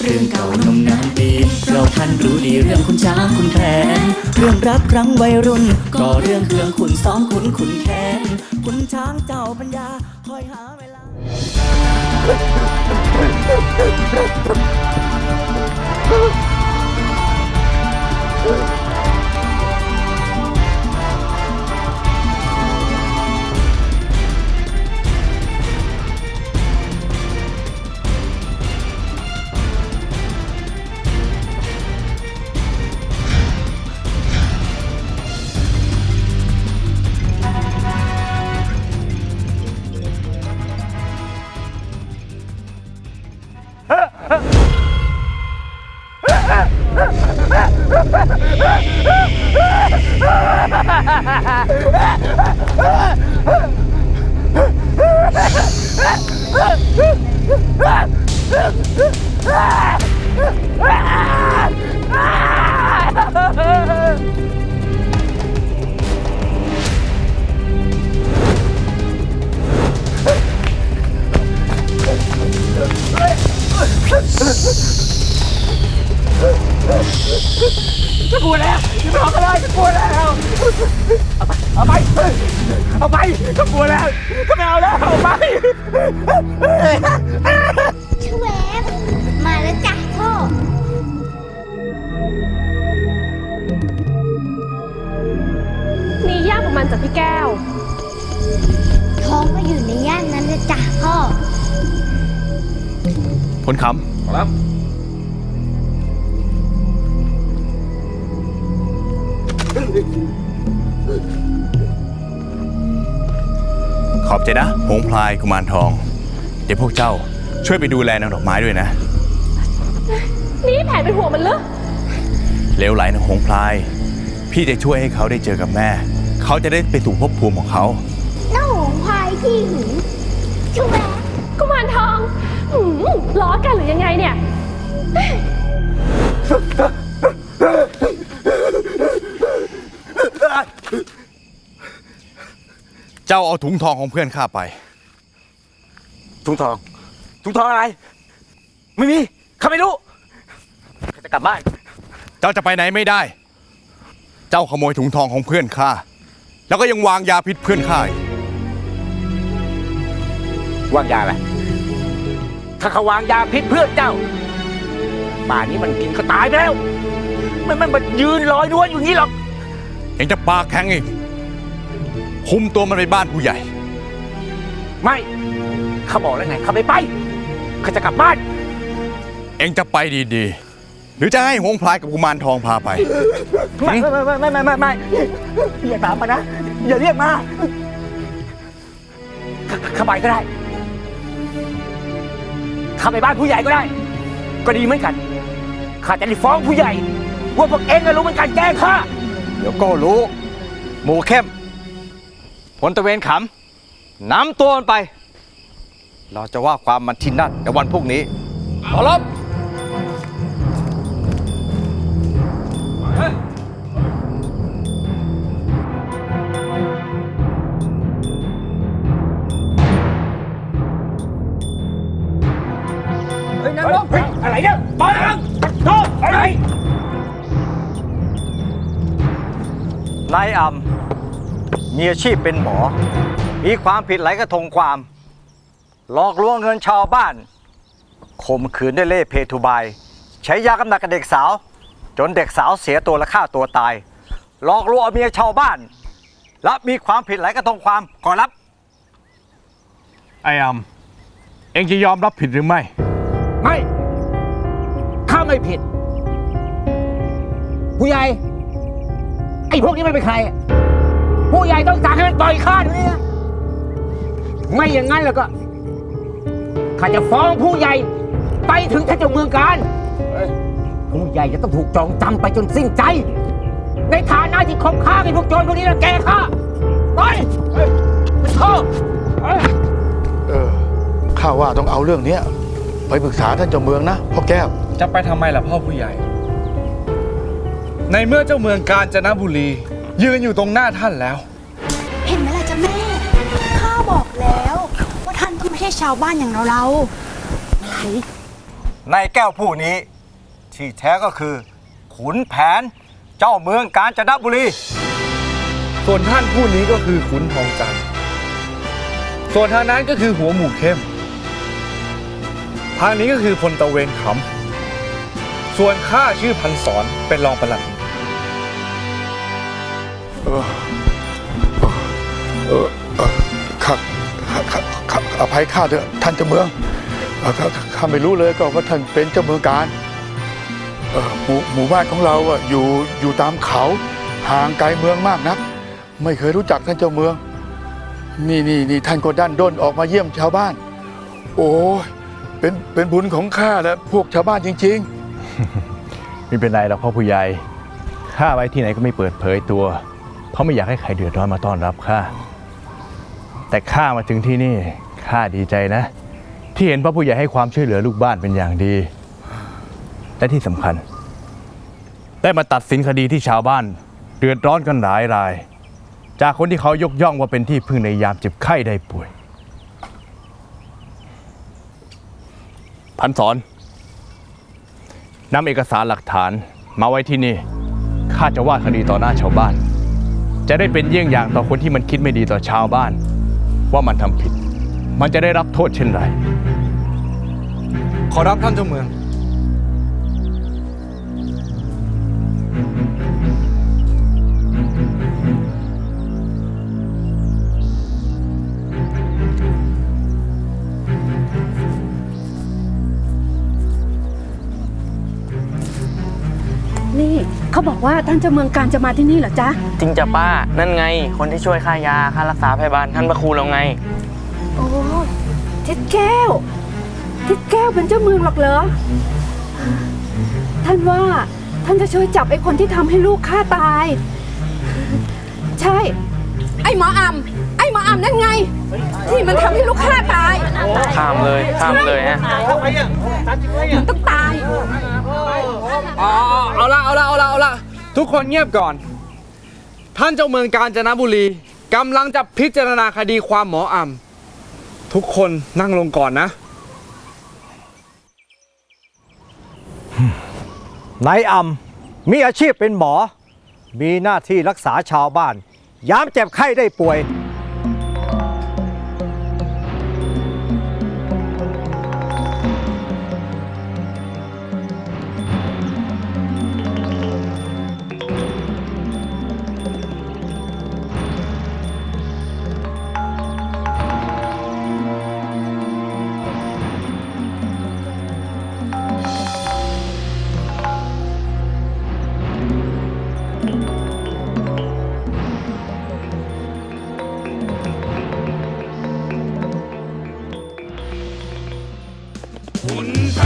เรื่องเก่านมนานปี เราท่านรู้ดีเรื่องคุณช้างคุณแผนเรื่องรักครั้งวัยรุ่น ก็เรื่องเครื่องคุณซ้อมคุณคุณแค้นคุณช้างเจ้าปัญญาคอยหาเวลา กลัวแล้วจะบอกก็ได้จะกลัวแล้ว เอาไป เอาไปจะกลัวแล้วก็ไม่เอาแล้ว เอาไป ชเวฟมาแล้วจ้ะพ่อนี่ย่าของมันจากพี่แก้ว ท้องก็อยู่ในย่านนั้นเลยจ้ะพ่อพลคำ ครับ ขอบใจนะ หงพลายกุมารทอง เดี๋ยวพวกเจ้าช่วยไปดูแลนางดอกไม้ด้วยนะ นี่แผนเป็นห่วงมันเหรอเลวไหลนะหงพลาย พี่จะช่วยให้เขาได้เจอกับแม่ เขาจะได้ไปสู่ภพภูมิของเขา น้าหงพายที่หึงชเวฟกุมารทองหืมล้อกันหรือยังไงเนี่ย เจ้าเอาถุงทองของเพื่อนข้าไป ถุงทอง ถุงทองอะไร ไม่มีข้าไม่รู้ข้าจะกลับบ้าน เจ้าจะไปไหนไม่ได้ เจ้าขโมยถุงทองของเพื่อนข้า แล้วก็ยังวางยาพิษเพื่อนข้าอีกวางยาอะไร ถ้าเขาวางยาพิษเพื่อนเจ้าป่านนี้มันกินก็ตายไปแล้ว มันมันมันยืนลอยนวลอยู่อย่างนี้หรอก เองจะปากแข็งอีก คุมตัวมันไปบ้านผู้ใหญ่ ไม่เขาบอกแล้วไงเขาไม่ไปเขาจะกลับบ้าน เองจะไปดีๆ หรือจะให้หงพลายกับกุมารทองพาไป ไม่ไม่ไม่ไม่ไม่ไม่ไม่อย่าตามมานะ อย่าเรียกมาขเข้าไปก็ได้เข้าไปบ้านผู้ใหญ่ก็ได้ ก็ดีเหมือนกันข้าจะได้ฟ้องผู้ใหญ่ ว่าพวกเองน่ะรู้เป็นการแกล้งข้า เดี๋ยวก็รู้ หมูเข้มพลตะเวนขำนำตัวมันไป เราจะว่าความมันที่นั่นในวันพรุ่งนี้ขอรับเฮ้ยนั่งลงอะไรเนี่ยปอยนั่งโทษอ ไรนายอ่ำมีอาชีพเป็นหมอ มีความผิดหลายกระทงความ หลอกลวงเงินชาวบ้านข่มขืนด้วยเล่ห์เพทุบาย ใช้ยากำนัดกับเด็กสาว จนเด็กสาวเสียตัวและฆ่าตัวตาย หลอกลวงเอาเมียชาวบ้าน และมีความผิดหลายกระทงความขอรับ ไอ้อำเองจะยอมรับผิดหรือไม่ ไม่ ข้าไม่ผิด ผู้ใหญ่ ไอ้พวกนี้มันเป็นใครอะผู้ใหญ่ต้องสั่งให้มันปล่อยข้าเดี๋ยวนี้นะไม่อย่างนั้นแล้วก็ข้าจะฟ้องผู้ใหญ่ไปถึงท่านเจ้าเมืองการ ผู้ใหญ่จะต้องถูกจองจำไปจนสิ้นใจ ในฐานะที่คบค้าไอ้พวกโจรพวกนี้แล้วแกข้าไปเป็นโทษเออข้าว่าต้องเอาเรื่องเนี้ยไปปรึกษาท่านเจ้าเมืองนะพ่อแก้ว จะไปทำไมล่ะพ่อผู้ใหญ่ ในเมื่อเจ้าเมืองกาญจนบุรี ยืนอยู่ตรงหน้าท่านแล้ว เห็นไหมล่ะจ๊ะแม่ ข้าบอกแล้ว ว่าท่านต้องไม่ใช่ชาวบ้านอย่างเราเราไหนนายแก้วผู้นี้ ที่แท้ก็คือ ขุนแผนเจ้าเมืองกาญจนบุรี ส่วนท่านผู้นี้ก็คือขุนทองจันทร์ส่วนทางนั้นก็คือหัวหมูเข้ม ทางนี้ก็คือพลตะเวนขำส่วนข้าชื่อพันสอนเป็นรองประหลัด เออเออเออข้าข้าข้าอภัยข้าเถอะท่านเจ้าเมืองเอ่อข้าข้าไม่รู้เลยก็ว่าท่านเป็นเจ้าเมืองการเอ่อหมู่หมู่บ้านของเราอะอยู่อยู่ตามเขาห่างไกลเมืองมากนัก ไม่เคยรู้จักท่านเจ้าเมือง นี่นี่นี่ท่านก็ดันด้นออกมาเยี่ยมชาวบ้าน โอ้ยเป็นเป็นบุญของข้าและพวกชาวบ้านจริง ๆ ไม่เป็นไรหรอกพ่อผู้ใหญ่ข้าไว้ที่ไหนก็ไม่เปิดเผยตัว เพราะไม่อยากให้ใครเดือดร้อนมาต้อนรับข้า แต่ข้ามาถึงที่นี่ข้าดีใจนะ ที่เห็นพ่อผู้ใหญ่ให้ความช่วยเหลือลูกบ้านเป็นอย่างดี และที่สำคัญ ได้มาตัดสินคดีที่ชาวบ้าน เดือดร้อนกันหลายราย จากคนที่เขายกย่องว่าเป็นที่พึ่งในยามเจ็บไข้ได้ป่วย พันสอนนำเอกสารหลักฐานมาไว้ที่นี่ข้าจะว่าคดีต่อหน้าชาวบ้าน จะได้เป็นเยี่ยงอย่างต่อคนที่มันคิดไม่ดีต่อชาวบ้าน ว่ามันทำผิด มันจะได้รับโทษเช่นไร ขอรับท่านเจ้าเมือง บอกว่าท่านเจ้าเมืองการจะมาที่นี่เหรอจ๊ะ จริงจ้ะป้า นั่นไง คนที่ช่วยค่ายาค่ารักษาพยาบาลท่านพระครูเราไง โอ้ทิดแก้ว ทิดแก้วเป็นเจ้าเมืองหรอกเหรอ ท่านว่าท่านจะช่วยจับไอ้คนที่ทำให้ลูกฆ่าตาย ใช่ ไอ้หมออำไอ้หมออำนั่นไง ที่มันทำให้ลูกฆ่าตาย ข้ามเลย ข้ามเลยฮะ มันต้องตาย เอาเอาละเอาละเอาละเอาละทุกคนเงียบก่อน ท่านเจ้าเมืองกาญจนบุรีกำลังจะพิจารณาคดีความหมออ่ำทุกคนนั่งลงก่อนนะ นายอ่ำมีอาชีพเป็นหมอ มีหน้าที่รักษาชาวบ้าน ยามเจ็บไข้ได้ป่วย คุณพระ